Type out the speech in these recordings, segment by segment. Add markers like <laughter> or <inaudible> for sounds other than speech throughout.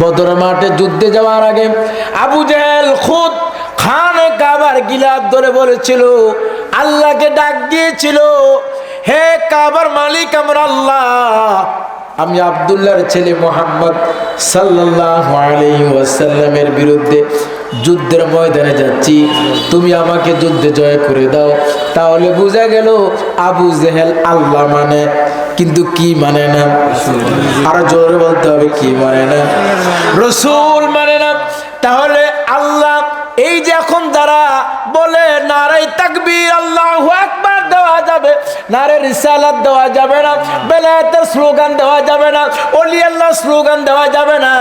বদর মাঠে যুদ্ধে যাওয়ার আগে আবু জেল খুদ খানে কাবার গিলাপ ধরে বলেছিল, আল্লাহকে ডাক দিয়েছিল, হে কাবার মালিক আমার আল্লাহ, আমি আবদুল্লাহর ছেলে মোহাম্মদ সাল্লাহ আলী ওয়াসাল্লামের বিরুদ্ধে যুদ্ধের ময়দানে যাচ্ছি। তুমি আমাকে যুদ্ধে জয় করে দাও। তাহলে বোঝা গেল আবু জেহেল আল্লাহ মানে কিন্তু কি মানে না? আরও জোরে বলতে হবে, কি মানে না? রসুল মানে না। তাহলে আল্লাহ এই যে এখন তারা বলে নারাই তাকবীর, আল্লাহ যাবে, নারে রিসালাত দেওয়া যাবে না, বেলায়েতের স্লোগান দেওয়া যাবে না অলি আল্লাহ স্লোগান দেওয়া যাবে না।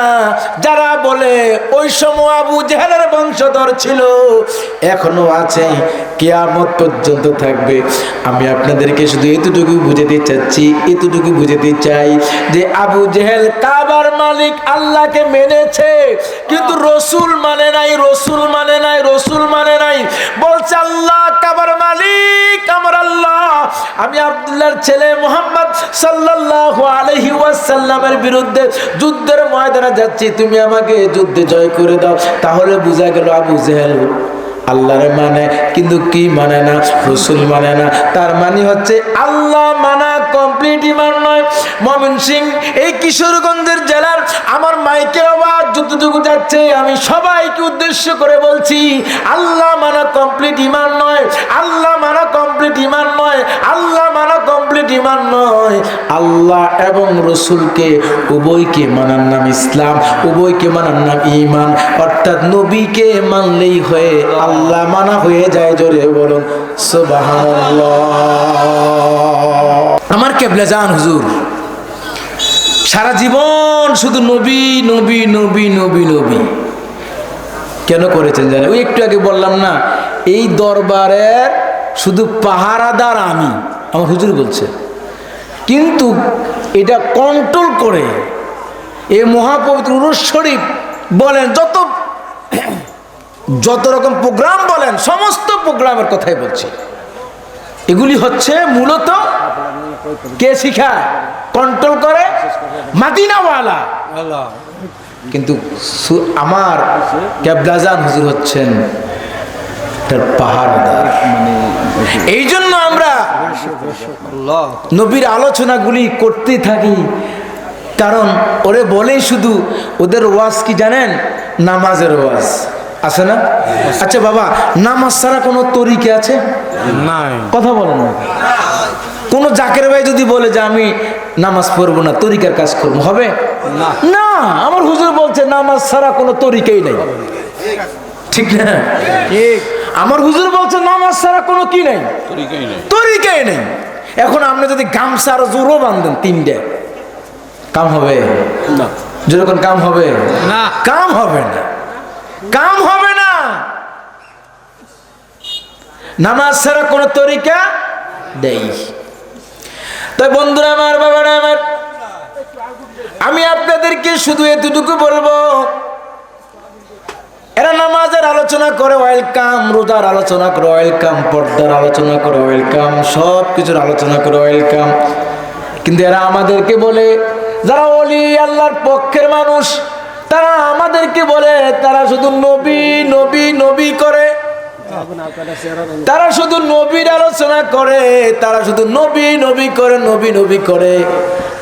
যারা বলে, ওই সময় আবু জেহেলের বংশধর ছিল, এখনও আছে, কেয়ামত পর্যন্ত থাকবে। আমি আপনাদেরকে শুধু এতটুকু বুঝাতে চাচ্ছি, এতটুকু বুঝাতে চাই যে আবু জেহেল কাবার মালিক আল্লাহকে মেনেছে, কিন্তু রসুল মানে নাই, রসুল মানে নাই, রসুল মানে নাই। বলছে, আল্লাহ কাবার মালিক, আমার আল্লাহ আমি আবদুল্লার ছেলে মোহাম্মদ সাল্লাল্লাহু আলাইহি ওয়াসাল্লামের বিরুদ্ধে যুদ্ধের ময়দানে যাচ্ছি, তুমি আমাকে যুদ্ধে জয় করে দাও। তাহলে বোঝা গেল আবু জেহেল আল্লাহরে মানে কিন্তু কি মানে না? রসুল মানে না। তার মানে হচ্ছে আল্লাহ কমপ্লিট ইমান নয়। মমিন সিং, এই কিশোরগঞ্জের জেলার আমার মাইকের আওয়াজ যতটুকু যাচ্ছে, আমি সবাইকে উদ্দেশ্য করে বলছি, আল্লাহ মানা কমপ্লিট ইমান নয়, আল্লাহ মানা কমপ্লিট ইমান নয়, আল্লাহ মানা কমপ্লিট ইমান নয়। আল্লাহ এবং রসুলকে উভয়কে মানার নাম ইসলাম, উভয়কে মানার নাম ইমান অর্থাৎ নবীকে মানলেই হয়ে, আল্লাহ মানা হয়ে যায়, জোরে বলুন, সুবহানাল্লাহ। আমার কেবলা জান, হুজুর। সারা জীবন শুধু নবী নবী নবী নবী নবী। কেন করেছেন জানেন ওই একটু আগে বললাম না, এই দরবারের শুধু পাহারাদার আমি, আমার হুজুর বলছে। কিন্তু এটা কন্ট্রোল করে এই মহাপবিত্র শরীফ বলেন, যত <clears throat> যত রকম প্রোগ্রাম বলেন, সমস্ত প্রোগ্রামের কথাই বলছি। এগুলি হচ্ছে মূলত কে শিখায়? কন্ট্রোল করে মাদিনাওয়ালা। কিন্তু আমার ক্যাবলাজান হুজুর হচ্ছেন তার পাহাড়দার। এই জন্য আমরা নবীর আলোচনাগুলি করতে থাকি। কারণ ওরে বলেই শুধু ওদের ওয়াজ কি জানেন? নামাজের ওয়াজ। আছে না? আচ্ছা বাবা নামাজ ছাড়া কোনো তরিকে আছে? নাই। কথা বলেন না। কোন জাকের ভাই যদি বলে যে আমি নামাজ পড়ব না তরিকার কাজ করব হবে? না। আমার হুজুর বলছে নামাজ ছাড়া কোনো তরিকেই নেই। ঠিক না? ঠিক। আমার হুজুর বলছে নামাজ ছাড়া কোনো কি নেই? তরিকাই নাই। তরিকাই নেই। এখন আপনি যদি গামছা আর জোরও বান্ধেন তিনটে কাম হবে? না। যেরকম কাম হবে? না। কাম হবে না। কাম হবে না। নামাজ ছাড়া কোনো তরিকা দেই তাই বন্ধুরা আমার, বাবারা আমার, আমি আপনাদেরকে শুধু এতটুকু বলব, এরা নামাজের আলোচনা করে, ওয়েলকাম, রোজার আলোচনা করে, ওয়েলকাম, পর্দার আলোচনা করে, ওয়েলকাম, সব কিছুর আলোচনা করে, ওয়েলকাম। কিন্তু এরা আমাদেরকে বলে, যারা অলি আল্লাহর পক্ষের মানুষ তারা আমাদেরকে বলে, তারা শুধু নবী নবী নবী করে। তারা শুধু নবীর আলোচনা করে, তারা শুধু নবী নবী করে, নবী নবী করে।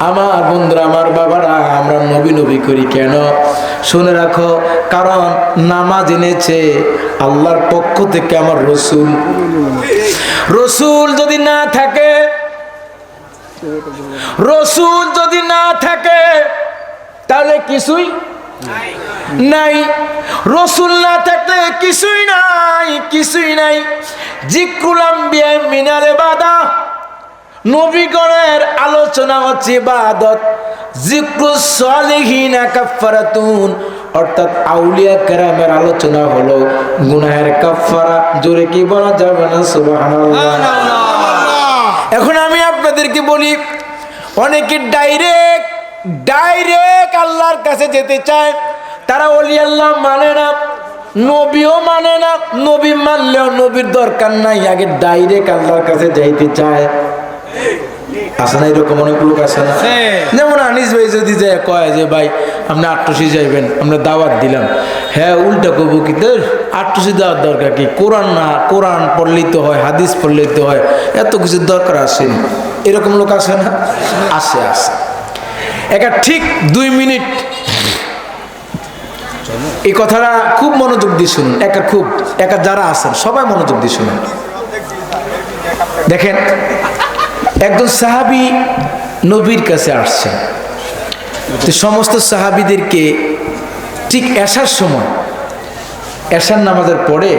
আমার বন্ধুরা, আমার বাবারা, আমরা নবী নবী করি কেন? শুনে রাখো, কারণ নামাজ এনেছে আল্লাহর পক্ষ থেকে আমার রসুল। রসুল যদি না থাকে, রসুল যদি না থাকে, তাহলে কিছুই নাই। রসুল না থাকলে কিছুই নাই কিছুই নাই। জিকুলাম বিয়ায় মিনারে বাদা। নবীগণের আলোচনা হচ্ছে বাদত জিক্রু সালিহিনা কাফারাতুন অর্থাৎ আউলিয়া কেরামের আলোচনা হলো গুনাহের কাফারা জোরে কি বলা যাবে না? এখন আমি আপনাদেরকে বলি অনেকে ডাইরেক্ট ডাইরেক্ট আল্লাহর কাছে যেতে চায়। তারা অলি আল্লাহ মানে না নবীও মানে না নবী মানলেও নবীর দরকার নাই আগে ডাইরেক্ট আল্লাহর কাছে যাইতে চায়। আছে না এরকম অনেক লোক আছে না? যেমন আনিস ভাই যদি যায় কয় যে ভাই আপনি আটটুসি যাইবেন আমরা দাওয়াত দিলাম। হ্যাঁ উল্টা কব কি তোর আটটুসি দেওয়ার দরকার কি? কোরআন না কোরআন পড়লেই তো হয় হাদিস পড়লেই তো হয় এত কিছু দরকার আসেনি এরকম লোক আসে না? আসে আসে একা ঠিক দুই মিনিট। এই কথাটা খুব মনোযোগ দিয়ে শুনুন। একা খুব, একা যারা আছেন, সবাই মনোযোগ দিয়ে শুনুন। দেখেন, একজন সাহাবি নবীর কাছে আসছেন। তো সমস্ত সাহাবিদেরকে ঠিক এসার সময়, এসার নামাজের পরে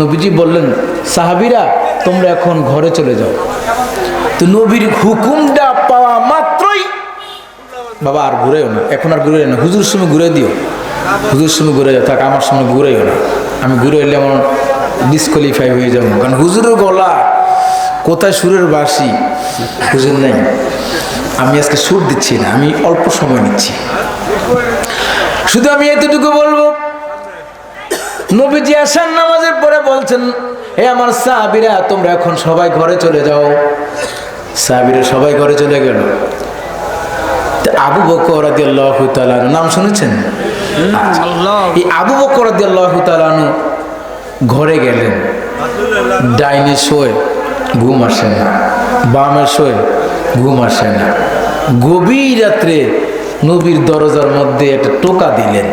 নবীজি বললেন, সাহাবিরা, তোমরা এখন ঘরে চলে যাও। তো নবীর হুকুমটা পাওয়া বাবা আর ঘুরেও না। এখন আর ঘুরে না। হুজুর সময় ঘুরে দিও। হুজুর সময় ঘুরে যাও। থাক, আমার সময় ঘুরেও না। আমি ঘুরে এলে আমার ডিসকোয়ালিফাই হয়ে যাব। কারণ হুজুরের গলা কোথায় সুরের বাসি হুজুর নেই। আমি আজকে সুর দিচ্ছি না। আমি অল্প সময় নিচ্ছি। শুধু আমি এতটুকু বলব, নবীজি আসান নামাজের পরে বলছেন, হে আমার সাহাবিরা, তোমরা এখন সবাই ঘরে চলে যাও। সাহাবিরা সবাই ঘরে চলে গেল। আবু বকর নাম শুনেছেন। এই আবু বকর রাদিয়াল্লাহু তাআলা ঘরে গেলেন ডাইনে শোয় ঘুম আসে না। বামে শোয় ঘুম আসে না। গভীর রাত্রে নবীর দরজার মধ্যে একটা টোকা দিলেন।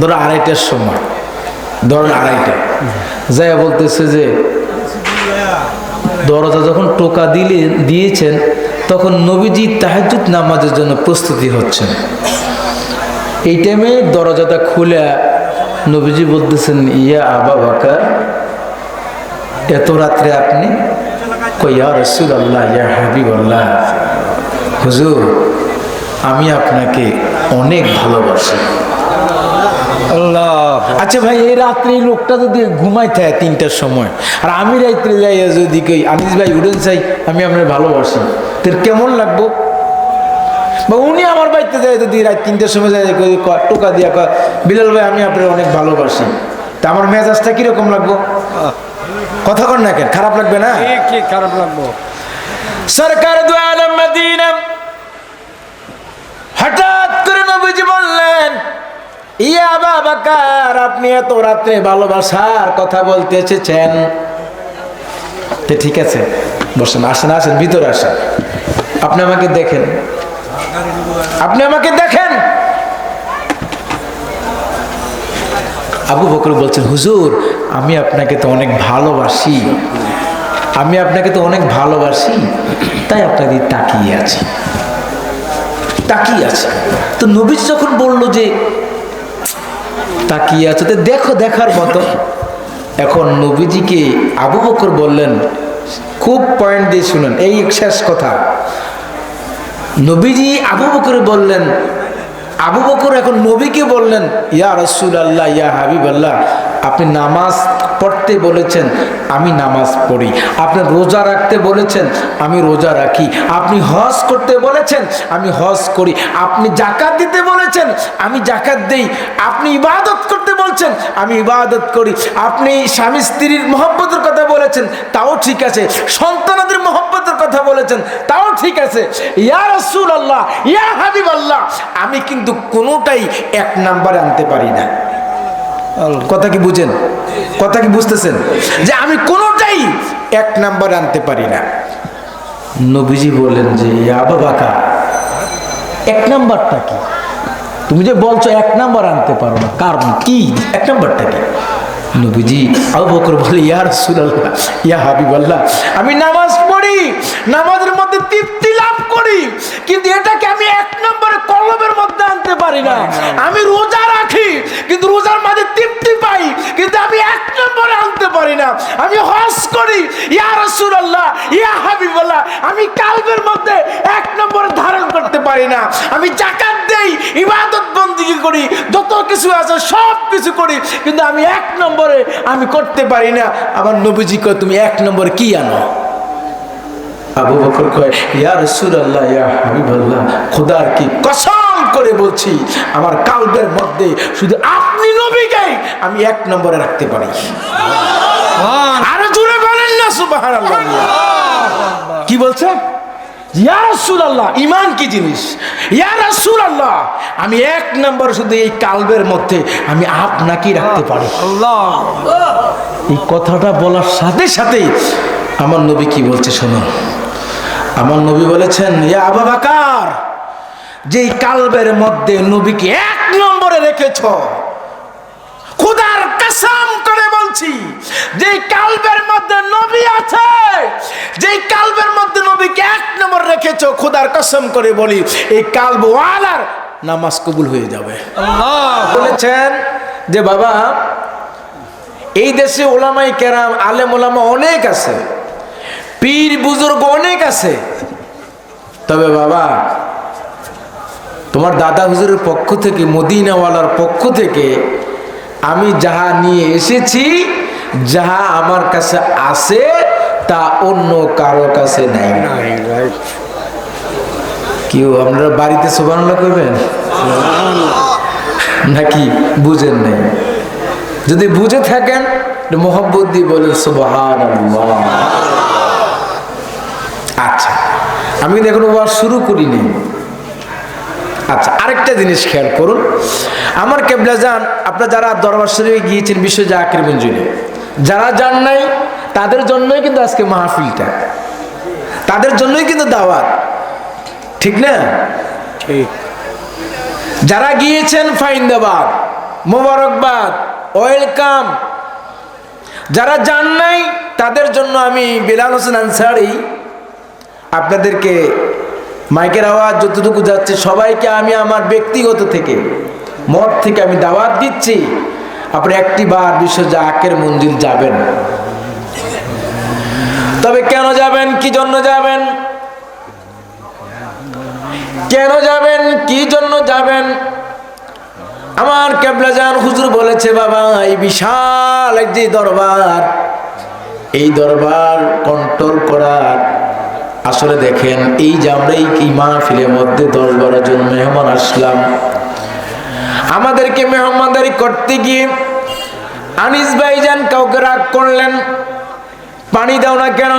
ধরো আড়াইটার সময় ধরেন আড়াইটা। যাই বলতেছে যে দরজা যখন টোকা দিলে দিয়েছেন তখন নবীজি তাহাজুদ নামাজের জন্য প্রস্তুতি হচ্ছেন। এই টাইমে দরজাটা খুলে নবীজি বলতেছেন ইয়া আবা বাকার এত রাত্রে আপনি কইয়া রসুল আল্লাহ ইয়া হাবিব আল্লাহ হুজুর আমি আপনাকে অনেক ভালোবাসি। আল্লাহ। আচ্ছা ভাই এই রাত্রে লোকটা যদি ঘুমাই থাকে তিনটার সময় আর আমি রাত্রে যাই যদি কই আনিস ভাই উঠেন চাই আমি আপনার ভালোবাসি। তোর কেমন লাগবো? বা উনি আমার বাড়িতে যায় যদি রাত তিনটার সময় যায় টোকা দিয়া কয় বিলাল ভাই আমি আপনার অনেক ভালোবাসি। তা আমার মেজাজটা কীরকম লাগবো? কথা কর না কেন খারাপ লাগবে না? খারাপ লাগবো? সরকার হঠাৎ করে নবীজি বললেন ইয়া বাবাকার আপনি এত রাত্রে ভালোবাসার কথা বলতে এসেছেন? ঠিক আছে বসেন আসেন আসেন ভিতরে আসেন। আপনি আমাকে দেখেন। আপনি আমাকে দেখেন। আবু বকর বলছেন, হুজুর, আমি আপনাকে তো অনেক ভালোবাসি। আমি আপনাকে তো অনেক ভালোবাসি। তাই আপনাদের তাকিয়ে আছি। তাকিয়ে আছে। তো নবীজ যখন বলল যে, তাকিয়ে আছে, তো দেখো, দেখার মতো। এখন নবীজিকে আবু বকর বললেন, খুব পয়েন্ট দিয়ে শুনেন, এই শেষ কথা। নবীজি আবু বকরে বললেন, আবু বকর এখন নবীকে বললেন, ইয়া রসুল আল্লাহ ইয়া হাবিব আল্লাহ আপনি নামাজ পড়তে বলেছেন, আমি নামাজ পড়ি। আপনি রোজা রাখতে বলেছেন, আমি রোজা রাখি। আপনি হজ করতে বলেছেন, আমি হজ করি। আপনি জাকাত দিতে বলেছেন, আমি জাকাত দেই। আপনি ইবাদত করতে বলছেন, আমি ইবাদত করি। আপনি স্বামী স্ত্রীর মহব্বতের কথা বলেছেন, তাও ঠিক আছে। সন্তানাদের কথা বলেছেন, তাও ঠিক আছে। আমি কিন্তু কোনোটাই এক নাম্বারে আনতে পারি না। কথা কি বুঝেন? কথা কি বুঝতেছেন? যে আমি কোনোটাই এক নাম্বারে আনতে পারি না। নবীজি বলেন যে, ইয়া এক নাম্বারটা কি? তুমি যে বলছো এক নাম্বার আনতে পারো না, কারণ কি? এক নাম্বারটা কি? নবীজি আবু বকর বলে, ইয়া রাসূলুল্লাহ, ইয়া হাবিবাল্লাহ, আমি নামাজ পড়ি নামাজের মধ্যে তৃপ্তি লাভ করি কিন্তু এটাকে আমি এক নম্বরে কলমের মধ্যে আনতে পারি না। আমি রোজা রাখি কিন্তু রোজার মাঝে তৃপ্তি পাই কিন্তু আমি এক নম্বরে আনতে পারি না। আমি হজ করি ইয়া রাসূলুল্লাহ ইয়া হাবিবাল্লাহ আমি কালবের মধ্যে এক নম্বরে ধারণ করতে পারি না। আমি জাকাত দেই ইবাদত বন্দিগি করি যত কিছু আছে সব কিছু করি কিন্তু আমি এক নম্বরে আমি করতে পারি না। আমার নবীজি কয় তুমি এক নম্বরে কি আনো? আবু বকর কয় ইয়া রাসূলুল্লাহ ইয়া হাবিবাল্লাহ খোদার কি কসম করে বলছি আমার কালবের মধ্যে শুধু আপনি নবীকে আমি এক নম্বরে রাখতে পারি। আরও জোরে বলেন না সুবহানাল্লাহ। কি বলছে? ইয়া কি জিনিস? ইয়া আমি এক নম্বর শুধু এই কালবের মধ্যে আমি আপনাকেই রাখতে পারি। আল্লাহ। এই কথাটা বলার সাথে সাথে আমার নবী কি বলছে শোনো। আমার নবী বলেছেন ইয়া আবু বাকার কালবের মধ্যে নবীকে এক নম্বরে রেখেছ খুদার কসম করে বলছি যে কালবের মধ্যে নবী আছে যে কালবের মধ্যে নবীকে এক নম্বর রেখেছ খুদার কসম করে বলি এই কালব ওয়ালার নামাজ কবুল হয়ে যাবে। বলেছেন যে বাবা এই দেশে ওলামাই কেরাম আলেম ওলামা অনেক আছে পীর বুজুর্গ অনেক আছে। তবে বাবা, তোমার দাদা হুজুরের পক্ষ থেকে, মদিনাওয়ালার পক্ষ থেকে আমি যাহা নিয়ে এসেছি, যাহা আমার কাছে আছে, তা অন্য কারও কাছে নাই। কেউ আপনারা বাড়িতে সোবানলা করবেন? নাকি বুঝেন নাই? যদি বুঝে থাকেন মোহাম্মদ দিয়ে বলেন আচ্ছা আমি কিন্তু এখন ওয়াজ শুরু করিনি। আচ্ছা আরেকটা জিনিস খেয়াল করুন। আমার কেবলা যান আপনারা যারা দরবার শরীফে গিয়েছেন বিশ্ব জাকির মঞ্জুরে যারা যান নাই তাদের জন্যই কিন্তু আজকে মাহফিলটা। তাদের জন্যই কিন্তু দাওয়াত। ঠিক না? ঠিক। যারা গিয়েছেন ফাইন্দাবাদ মোবারকবাদ ওয়েলকাম। যারা যান নাই তাদের জন্য আমি বিলাল হোসেন আনসারি আপনাদেরকে মাইকের আওয়াজ যতটুকু যাচ্ছে, সবাইকে আমি আমার ব্যক্তিগত থেকে, মত থেকে আমি দাওয়াত দিচ্ছি, আপনি একটি বার বিশ্ব জাকের মঞ্জিল যাবেন। তবে কেন যাবেন, কি জন্য যাবেন? কেন যাবেন, কি জন্য যাবেন? আমার কেবলাজান হুজুর বলেছে, বাবা, এই বিশাল এক যে দরবার, এই দরবার কন্ট্রোল করার আসলে দেখেন, এই যে আমরা এই মাহফিলের মধ্যে দশ বারো জন মেহমান আসলাম। আমাদেরকে মেহমানদারি করতে গিয়ে আনিস ভাইজান কাউকে রাগ করলেন, পানি দাও না কেন,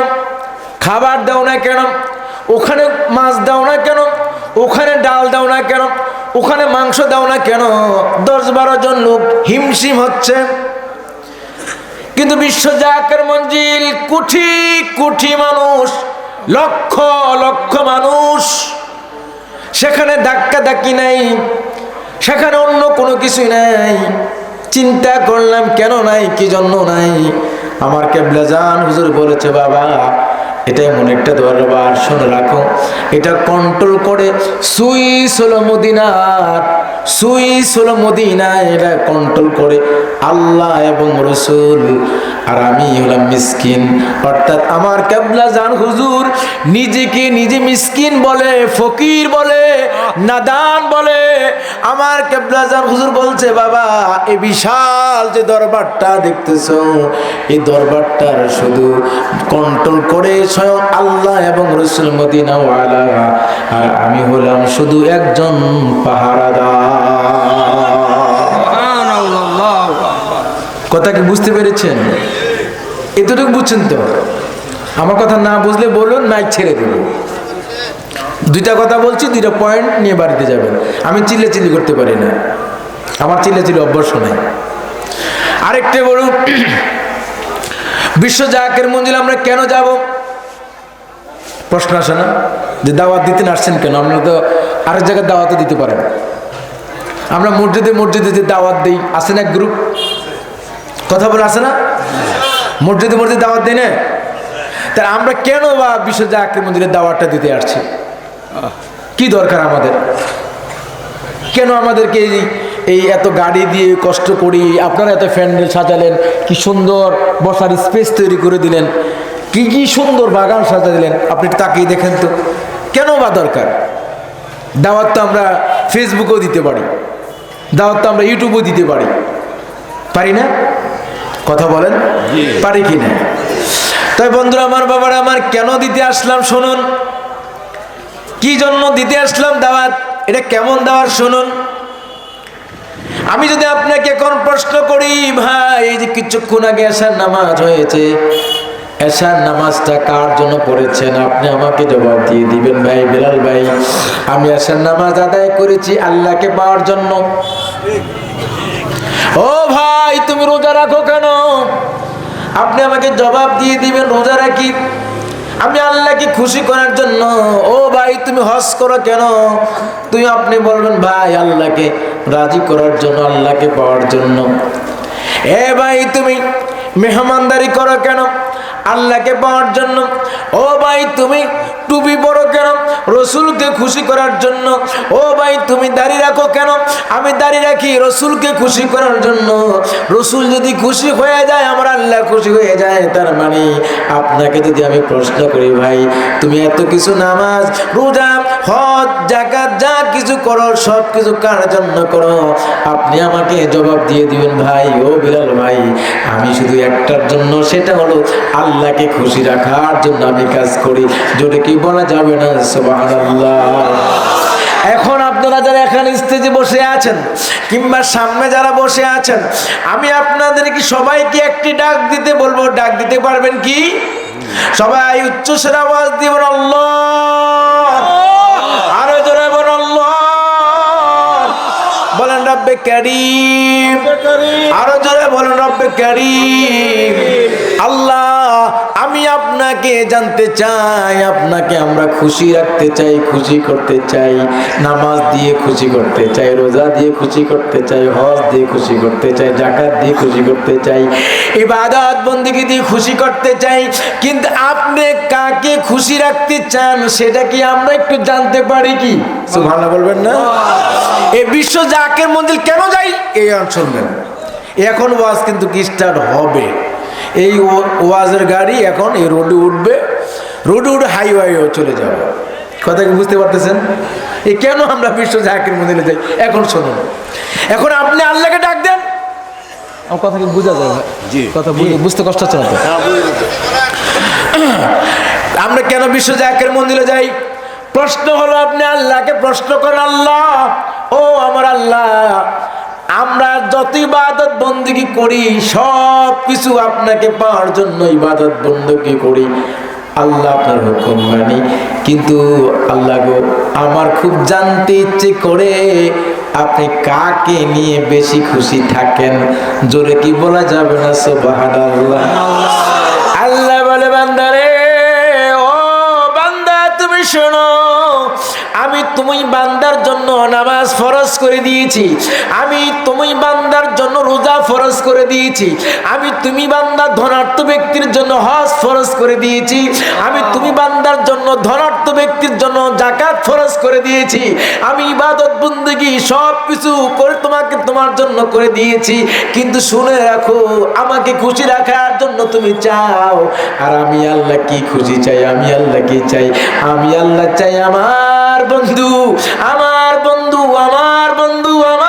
খাবার দাও না কেন, ওখানে মাছ দাও না কেন, ওখানে ডাল দাও না কেন, ওখানে মাংস দাও না কেন, দশ বারো জন লোক হিমশিম হচ্ছে। কিন্তু বিশ্ব জাকের মঞ্জিল কুঠি কুঠি মানুষ লক্ষ লক্ষ মানুষ। সেখানে ধাক্কা ধাক্কি নাই। সেখানে অন্য কোনো কিছুই নাই। চিন্তা করলাম, কেন নাই, কি জন্য নাই? আমার কেবলা জান হুজুর বলেছে, বাবা, এটা এমন একটা দরবার, শুনে রাখো। এটা কন্ট্রোল করে সুইস হলো মদিনার সুইস হলো মদিনা এটা কন্ট্রোল করে আল্লাহ এবং রসুল, আর আমি হলাম মিসকিন। অর্থাৎ আমার কেবলা জান হুজুর নিজেকে নিজে মিসকিন বলে, ফকির বলে, নাদান বলে। আমার কেবলা জান হুজুর বলছে, বাবা এই বিশাল যে দরবারটা দেখতেছ এই দরবারটার শুধু কন্ট্রোল করে স্বয়ং আল্লাহ এবং রসুল মদিনা ওয়ালা আর আমি হলাম শুধু একজন পাহারাদার আল্লাহ কথা কি বুঝতে পেরেছেন? এতটুকু বুঝছেন তো? আমার কথা না বুঝলে বলুন মাইক ছেড়ে দেব। দুইটা কথা বলছি, দুইটা পয়েন্ট নিয়ে বাড়িতে যাবেন। আমি চিল্লে চিল্লি করতে পারি না। আমার চিল্লে চিল্লি অভ্যাস নাই। আরেকটা বলুন, বিশ্ব জাকের মঞ্জিল আমরা কেন যাব? প্রশ্ন আসে না? যে দাওয়াত দিতে আসছেন কেন? আমরা তো আরেক জায়গায় দাওয়াতও দিতে পারেন আমরা মসজিদে মসজিদে যে দাওয়াত দিই আসেন এক গ্রুপ কথা বলে আসে না? মসজিদে মসজিদে দাওয়াত দেয় না? তাহলে আমরা কেন বা বিশ্ব জাকের মন্দিরের দাওয়াতটা দিতে আসছি? কি দরকার আমাদের? কেন আমাদেরকে এই এই এত গাড়ি দিয়ে কষ্ট করি, আপনারা এত প্যান্ডেল সাজালেন, কি সুন্দর বসার স্পেস তৈরি করে দিলেন, কি কি সুন্দর বাগান সাজা দিলেন, আপনি তাকিয়ে দেখেন তো। কেন বা দরকার? দাওয়াত তো আমরা ফেসবুকেও দিতে পারি, দাওয়াত তো আমরা ইউটিউবেও দিতে পারি পারি না? কথা বলেন? পারি কি না? তাই বন্ধুরা আমার বাবারা আমার কেন দিতে আসলাম শুনুন। কি জন্য দিতে আসলাম দাওয়াত? এটা কেমন দাওয়াত শুনুন। আমি যদি আপনাকে এখন প্রশ্ন করি ভাই এই যে কিছুক্ষণ আগে আসার নামাজ হয়েছে এশার নামাজটা কার জন্য পড়েছেন? আপনি আমাকে জবাব দিয়ে দিবেন ভাই বিলাল ভাই। আমি এশার নামাজ আদায় করেছি আল্লাহকে পাওয়ার জন্য। ও ভাই, তুমি রোজা রাখো কেন? আপনি আমাকে জবাব দিয়ে দিবেন, রোজা রাখি। আমি আল্লাহকে খুশি করার জন্য। ও ভাই, তুমি হজ করো কেন? তুমি আপনি বলবেন, ভাই, আল্লাহকে রাজি করার জন্য, আল্লাহকে পাওয়ার জন্য। এ ভাই, তুমি মেহমানদারি করো কেন? আল্লাহকে পাওয়ার জন্য। ও ভাই, তুমি টুপি পরো কেন? রসুলকে খুশি করার জন্য। ও ভাই, তুমি দাড়ি রাখো কেন? আমি দাড়ি রাখি রসুলকে খুশি করার জন্য। রসুল যদি খুশি হয়ে যায়, আমার আল্লাহ খুশি হয়ে যায়। তার মানে আপনাকে যদি আমি প্রশ্ন করি, ভাই, তুমি এত কিছু নামাজ, রোজা, হজ জাকাত যা কিছু করো, সব কিছু কার জন্য করো? আপনি আমাকে জবাব দিয়ে দিবেন, ভাই। ও বিলাল ভাই, আমি শুধু একটার জন্য, সেটা হলো আল্লাহকে খুশি রাখার জন্য আমি কাজ করি। যেটা কি বলা যাবে না? সুবহানাল্লাহ। এখন আপনারা যারা এখানে স্টেজে বসে আছেন কিংবা সামনে যারা বসে আছেন আমি আপনাদেরকে সবাইকে একটি ডাক দিতে বলব। ডাক দিতে পারবেন কি? সবাই উচ্চ সেরা আওয়াজ দিবেন আল্লাহ! আরও জোরে বলেন আল্লাহ! বলেন রব্বে করিম। আরও জোরে বলেন রব্বে করিম। আল্লাহ আমি আপনাকে জানতে চাই আপনাকে আমরা খুশি রাখতে চাই খুশি করতে চাই নামাজ দিয়ে খুশি করতে চাই রোজা দিয়ে খুশি করতে চাই হজ দিয়ে খুশি করতে চাই জাকাত দিয়ে খুশি করতে চাই ইবাদত বন্দিকে দিয়ে খুশি করতে চাই কিন্তু আপনি কাকে খুশি রাখতে চান সেটা কি আমরা একটু জানতে পারি কি? সুবহানাল্লাহ বলবেন না? এই বিশ্ব জাকের মন্দির কেন যাই? এই শুনবেন। এখন ওয়াজ কিন্তু কি স্টার্ট হবে? এই ওয়াজের গাড়ি এখন এই রোডে উঠবে রোডে উঠে হাইওয়েও চলে যাবে। কথা কি বুঝতে পারতেছেন? এই কেন আমরা বিশ্ব জাকের মন্দিরে যাই? এখন শুনুন। এখন আপনি আল্লাহকে ডাক দেন। আমার কথা কি বোঝা যায় জি। কথা বুঝতে- কষ্ট হচ্ছে না <clears throat> আমরা কেন বিশ্ব জাকের মন্দিরে যাই? প্রশ্ন হলো আপনি আল্লাহকে প্রশ্ন করেন আল্লাহ ও আমার আল্লাহ আমরা যত ইবাদত বন্দী করি, সব কিছু আপনাকে পাওয়ার জন্য ইবাদত বন্দী করি। আল্লাহ আপনার হুকুম মানি। কিন্তু আল্লাহ গো, আমার খুব জানতে ইচ্ছে করে আপনি কাকে নিয়ে বেশি খুশি থাকেন? জোরে কি বলা যাবে না? সুবহানাল্লাহ। আল্লাহ তুমি শোনো, আমি তুমি বান্দার জন্য নামাজ ফরজ করে দিয়েছি। আমি তুমি বান্দার জন্য রোজা ফরজ করে দিয়েছি। আমি তুমি বান্দার ধনার্থ ব্যক্তির জন্য হজ ফরজ করে দিয়েছি। আমি তুমি বান্দার জন্য ধনার্থ ব্যক্তির জন্য জাকাত ফরজ করে দিয়েছি। আমি ইবাদত, বন্দেগী সব কিছু করে তোমাকে তোমার জন্য করে দিয়েছি। কিন্তু শুনে রাখো, আমাকে খুশি রাখার জন্য তুমি চাও। আর আমি আল্লাহ কি খুশি চাই? আমি আল্লাহ কি চাই? আমি আল্লাহ চাই আমার বন্ধু আমার বন্ধু আমার বন্ধু, আমার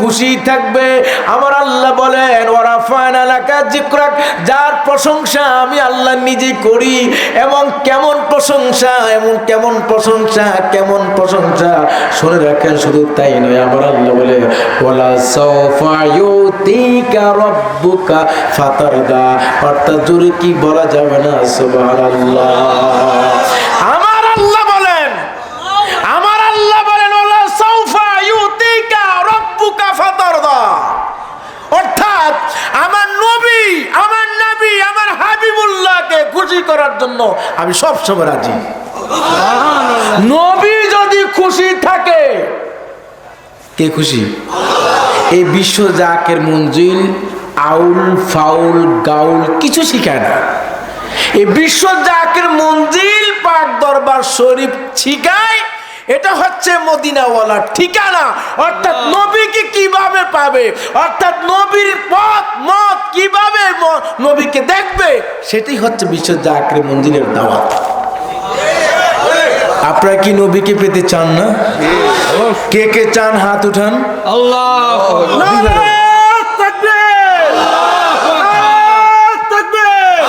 খুশি থাকবে। আমার আল্লাহ বলেন ওরা ফায়নালাকা জিক্রাক যার প্রশংসা আমি আল্লাহ নিজে করি। এবং কেমন প্রশংসা, এমন কেমন প্রশংসা কেমন প্রশংসা? শুনে রাখেন, শুধু তাই নয়, আমার আল্লাহ বলে ওলা সৌফা ইউতিকা রব্বুকা ফাতারদা অর্থাৎ জোরে কি বলা যাবে না, সুবহানাল্লাহ। আমার আল্লাহ বলেন আমার আল্লাহ বলেন ওলা সৌফা ইউতিকা রব্বুকা ফাতারদা অর্থাৎ আমার নবী আমার নবী আমার হাবিবুল্লাহকে খুশি করার জন্য আমি সব সময় রাজি। নবী যদি খুশি থাকে, কে খুশি? এই বিশ্ব জাকের মঞ্জিল, আউল, ফাউল, গাউল কিছু শিখায় না। এই বিশ্ব জাকের মঞ্জিল পাক দরবার শরীফ শিখায় এটা হচ্ছে মদিনাওয়ালার ঠিকানা। অর্থাৎ নবীকে কীভাবে পাবে? অর্থাৎ নবীর পথ মত কীভাবে নবীকে দেখবে? সেটাই হচ্ছে বিশ্ব জাকরে মন্দিরের দাওয়াত। আপনারা কি নবীকে পেতে চান না? কে কে চান হাত উঠান? আল্লাহ নারায়ণ তাকবীর! নারায়ণ তাকবীর!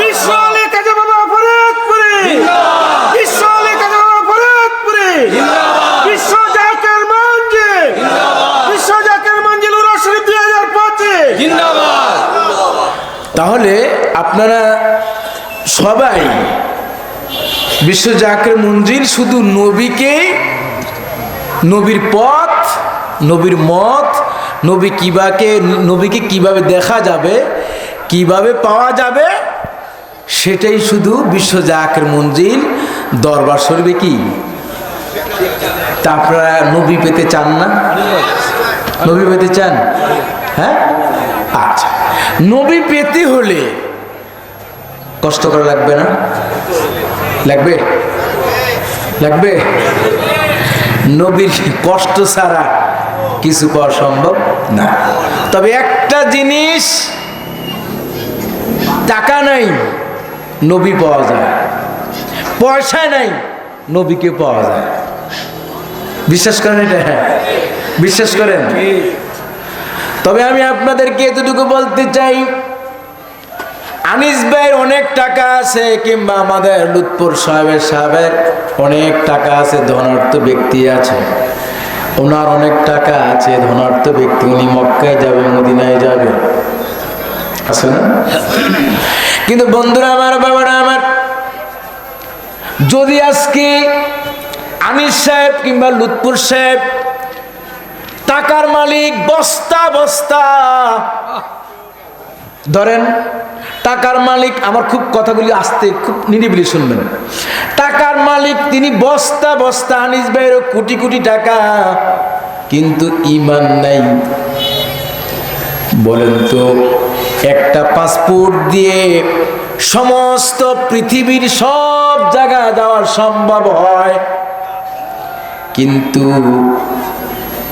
বিশ্ব আলী কাজী বাবা ফরিদপুরি! বিশ্ব আলী কাজী বাবা ফরিদপুরি! বিশ্ব জাকের মঞ্জিল! বিশ্ব জাকের মঞ্জিল উরস শরীফ 2025! জিন্দাবাদ তাহলে আপনারা সবাই বিশ্ব জাকের মঞ্জিল শুধু নবীকে নবীর পথ, নবীর মত, নবী কিবাকে, নবীকে কীভাবে দেখা যাবে, কীভাবে পাওয়া যাবে, সেটাই শুধু বিশ্ব জাকের মঞ্জিল, দরবার শরীফে কি? তা আপনারা নবী পেতে চান না? নবী পেতে চান? হ্যাঁ? আচ্ছা। নবী পেতে হলে কষ্ট করা লাগবে না? লাগবে? লাগবে? নবীর কষ্ট ছাড়া কিছু পাওয়া সম্ভব না। তবে একটা জিনিস টাকা নাই নবী পাওয়া যায়। পয়সা নাই নবীকে পাওয়া যায়। বিশ্বাস করেন এটা? বিশ্বাস করেন? তবে আমি আপনাদেরকে এতটুকু বলতে চাই আনিস ভাইয়ের অনেক টাকা আছে, কিংবা আমাদের লুৎপুর সাহেবের সাহেবের অনেক টাকা আছে ধনার্থ ব্যক্তি আছে। ওনার অনেক টাকা আছে ধনার্থ ব্যক্তি, উনি মক্কায় যাবে, মদিনায় যাবে। আছে না? কিন্তু বন্ধুরা, আমার বাবারা, আমার যদি আজকে আনিস সাহেব কিংবা লুৎপুর সাহেব টাকার মালিক, বস্তা বস্তা ধরেন, টাকার মালিক, আমার খুব কথাগুলি আসতে খুব নিরিবিলি শুনবেন। টাকার মালিক, তিনি বস্তা বস্তা আনিস ভাইয়েরও কোটি কোটি টাকা, কিন্তু ইমান নাই। বলেন তো, একটা পাসপোর্ট দিয়ে সমস্ত পৃথিবীর সব জায়গা যাওয়ার সম্ভব হয়, কিন্তু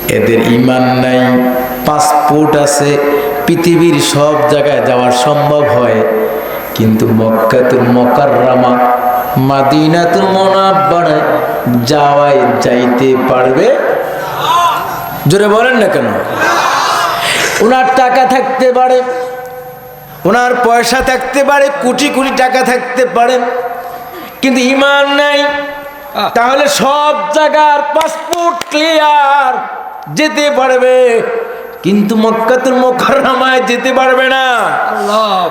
এদের ইমান নাই পাসপোর্ট আছে পৃথিবীর সব জায়গায় যাওয়া সম্ভব হয়। কিন্তু মক্কাতুল মকাররামা মাদিনাতুল মোনাব্বারায় যাওয়াই যাইতে পারবে? জোরে বলেন না কেন? ওনার টাকা থাকতে পারে ওনার পয়সা থাকতে পারে কোটি কোটি টাকা থাকতে পারে কিন্তু ইমান নাই। তাহলে সব জায়গার পাসপোর্ট ক্লিয়ার যেতে পারবে। কিন্তু মক্কাতুল মোকাররমায় যেতে পারবে না।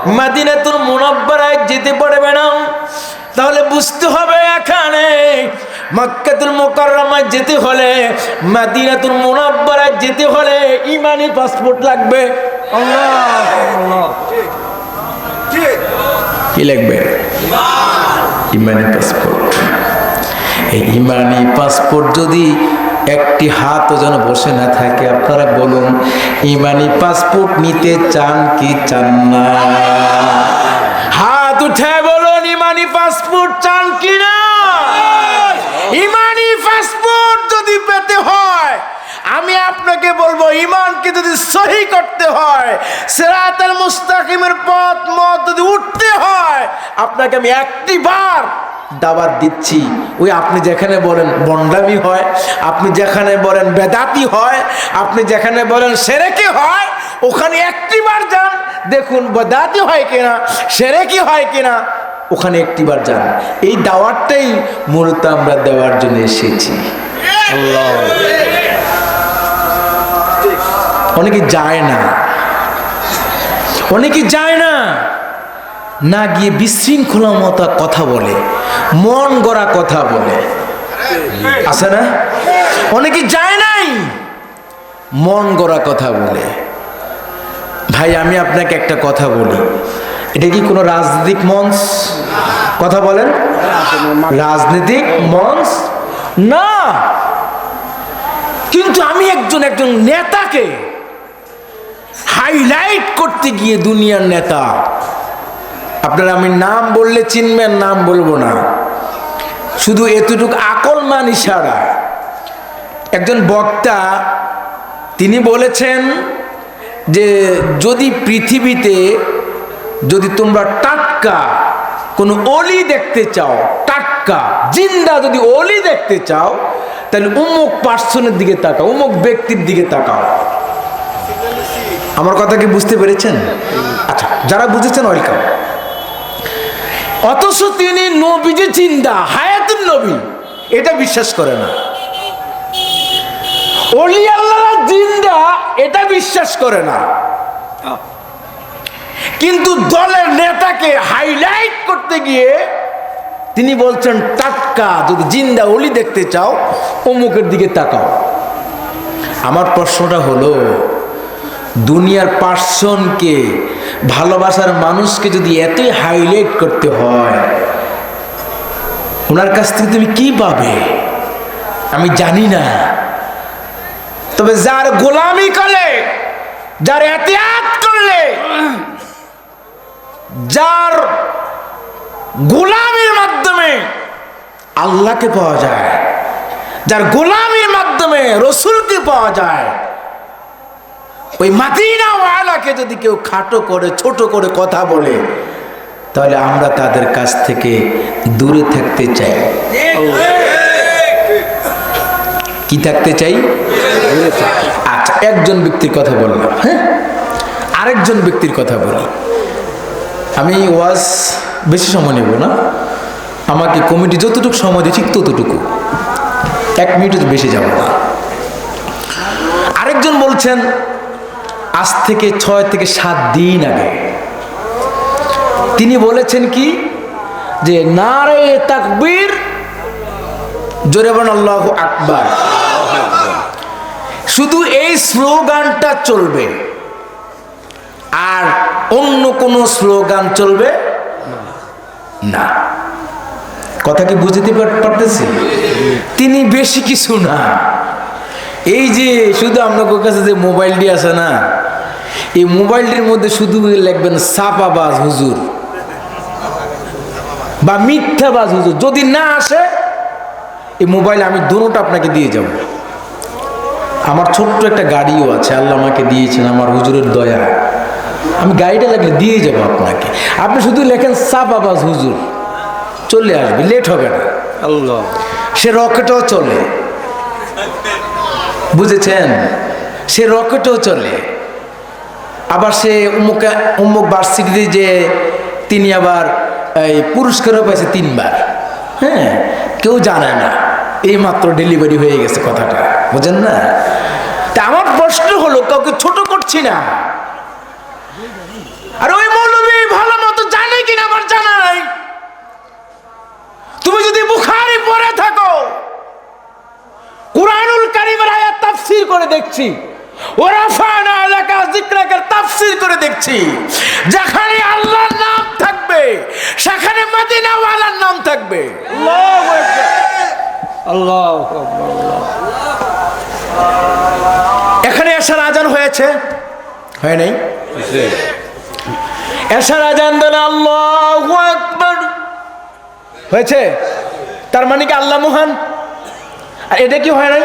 মাদিনাতুল মুনাব্বারায় যেতে পারবে না। তাহলে বুঝতে হবে এখানে মক্কাতুল মোকাররমায় যেতে হলে মাদিনাতুল মুনাব্বারায় যেতে হলে ইমানি পাসপোর্ট লাগবে। কি লাগবে? ইমানি পাসপোর্ট। এই ইমানি পাসপোর্ট যদি একটি হাতও যেন বসে না থাকে, আপনারা বলুন, ইমানি পাসপোর্ট নিতে চান কি চান না? হাত উঠে বলুন, ইমানি পাসপোর্ট চান কি না? ইমানি পাসপোর্ট যদি পেতে হয়, আমি আপনাকে বলব, ইমানকে যদি সহি করতে হয়। সেরাতাল মুস্তাকিমের পথ মত যদি উঠতে হয়, আপনাকে আমি একটি বার দাবাত দিচ্ছি। ওই আপনি যেখানে বলেন বন্ডামি হয়, আপনি যেখানে বলেন বেদাতি হয়, আপনি যেখানে বলেন সেরেকে হয়, ওখানে একটিবার যান, দেখুন বেদাতি হয় কিনা, সেরেকি হয় কিনা, ওখানে একটিবার যান। এই দাওয়াতটাই মূলত আমরা দেওয়ার জন্য এসেছি। অনেকে যায় না। অনেকে যায় না। না গিয়ে বিশৃঙ্খলা মতো কথা বলে, মন গড়া কথা বলে। আছে না? অনেকে যায় নাই, মন গড়া কথা বলে। ভাই, আমি আপনাকে একটা কথা বলি। এটা কি কোনো রাজনৈতিক মঞ্চ? কথা বলেন। রাজনৈতিক মঞ্চ? না। কিন্তু আমি একজন একজন নেতাকে হাইলাইট করতে গিয়ে দুনিয়ার নেতা। আপনারা আমি নাম বললে চিনবেন, নাম বলব না। শুধু এতটুকু আকলমান ইশারা একজন বক্তা, তিনি বলেছেন যে যদি পৃথিবীতে যদি তোমরা টাটকা কোনো অলি দেখতে চাও, টাটকা, জিন্দা যদি অলি দেখতে চাও, তাহলে উমুক পার্সনের দিকে তাকাও, উমুক ব্যক্তির দিকে তাকাও। আমার কথা কি বুঝতে পেরেছেন? আচ্ছা যারা বুঝেছেন ওয়েলকাম অথচ তিনি নবী যে চিন্তা হায়াতুল নবী। এটা বিশ্বাস করে না। অলি জিন্দা, এটা বিশ্বাস করে না। কিন্তু দলের নেতাকে হাইলাইট করতে গিয়ে তিনি বলছেন, টাটকা, যদি জিন্দা অলি দেখতে চাও, অমুকের দিকে তাকাও। আমার প্রশ্নটা হলো দুনিয়ার পার্সনকে, ভালোবাসার মানুষকে যদি এতই হাইলাইট করতে হয়, ওনার কাছ থেকে তুমি কি পাবে? আমি জানি না। তবে যার গোলামি করলে, যার এহতিয়াত করলে, যার গোলামির মাধ্যমে আল্লাহকে পাওয়া যায়, যার গোলামির মাধ্যমে রসুলকে পাওয়া যায় ওই মাদিনা ওয়ালাকে যদি কেউ খাটো করে, ছোট করে কথা বলে, তাহলে আমরা তাদের কাছ থেকে দূরে থাকতে চাই। কি থাকতে চাই? আচ্ছা একজন ব্যক্তির কথা বললাম হ্যাঁ? আরেকজন ব্যক্তির কথা বলি। আমি ওয়াজ বেশি সময় নেব না। আমাকে কমিটি যতটুকু সময় ঠিক ততটুকু। এক মিনিটও বেশি যাব না। আরেকজন বলছেন আজ থেকে ছয় থেকে সাত দিন আগে। তিনি বলেছেন কি? যে নারে তাকবীর, জোরে বলেন আল্লাহ আকবার। শুধু এই স্লোগানটা চলবে। আর অন্য কোনো স্লোগান চলবে না। কথা কি বুঝতে পার- পারতেছি? তিনি বেশি কিছু না। এই যে শুধু আপনাদের কাছে যে মোবাইলটি আছে না এই মোবাইলটির মধ্যে শুধু লিখবেন সাপাবাজ হুজুর বা মিথ্যাবাজ হুজুর। যদি না আসে এই মোবাইল আমি দুটোটা আপনাকে দিয়ে যাব। আমার ছোট্ট একটা গাড়িও আছে আল্লাহ আমাকে দিয়েছেন আমার হুজুরের দয়া। আমি গাড়িটা লাগলে দিয়ে যাব আপনাকে। আপনি শুধু লেখেন সাপাবাজ হুজুর চলে আসবে লেট হবে না। আল্লাহ। সে রকেটও চলে। বুঝেছেন? সে রকেটও চলে। আবার সে উমুক উমুক ভার্সিটিতে যে তিনি আবার এই পুরস্কারও পাইছে তিনবার। হ্যাঁ কেউ জানে না। এই মাত্র ডেলিভারি হয়ে গেছে কথাটা। বুঝেন না? তা আমার প্রশ্ন হলো, কাউকে ছোট করছি না? আর ওই মৌলবী ভালো মতো জানে কিনা আমার জানা নাই। তুমি যদি বুখারি পড়ে থাকো, কুরআনুল কারীমের আয়াত তাফসীর করে দেখছি। তাফসীর করে দেখছি। যেখানে আল্লাহর নাম থাকবে সেখানে মদিনা ওয়ালার নাম থাকবে। আল্লাহ এখানে এশার আজান হয়েছে? হয় নাই? এশার আজান দেন আল্লাহু হয়েছে? তার মানে কি আল্লাহ মহান? আর এটা কি হয় নাই?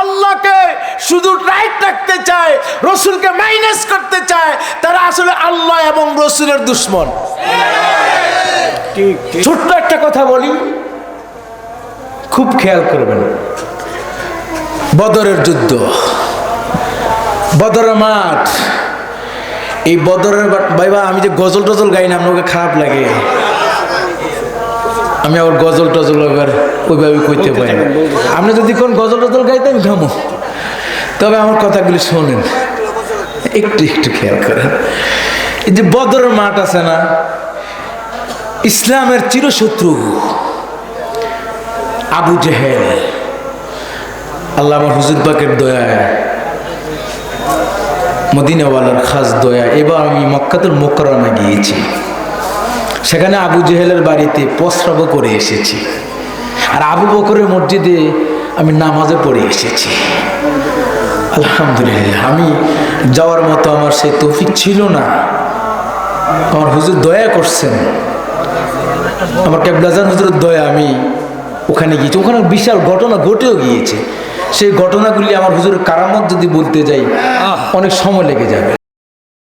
আল্লাহকে শুধু রাইট রাখতে চায় রসুলকে মাইনাস করতে চায় তারা আসলে আল্লাহ এবং রসুলের দুশ্মন। ছোট্ট একটা কথা বলি খুব খেয়াল করবেন। বদরের যুদ্ধ। বদরের মাঠ। এই বদরের ভাইবা আমি যে গজল টজল গাই না আপনাকে খারাপ লাগে। আমি আবার গজল টজল এবার ওইভাবে করতে পারি। আপনি যদি কোন গজল টজল গাইতে আমি ঘামো তবে আমার কথাগুলি শোনেন। একটু একটু খেয়াল করেন। এই যে বদরের মাঠ আছে না, ইসলামের চিরশত্রু আবু জেহেল। আল্লাহ আমার হুজুর পাকের দয়ায়, মদিনাওয়ালার খাস দয়া এবার আমি মক্কাতুল মোকরমে গিয়েছি। সেখানে আবু জেহেলের বাড়িতে প্রস্রাব করে এসেছি। আর আবু বকরের মসজিদে আমি নামাজে পড়ে এসেছি। আলহামদুলিল্লাহ আমি যাওয়ার মতো আমার সেই তৌফিক ছিল না। আমার হুজুর দয়া করছেন। আমার ক্যাবলাজান হুজুরের দয়া আমি ওখানে গিয়েছি। ওখানে বিশাল ঘটনা ঘটেও গিয়েছে। সেই ঘটনাগুলি আমার হুজুরের কারামত যদি বলতে যাই অনেক সময় লেগে যাবে।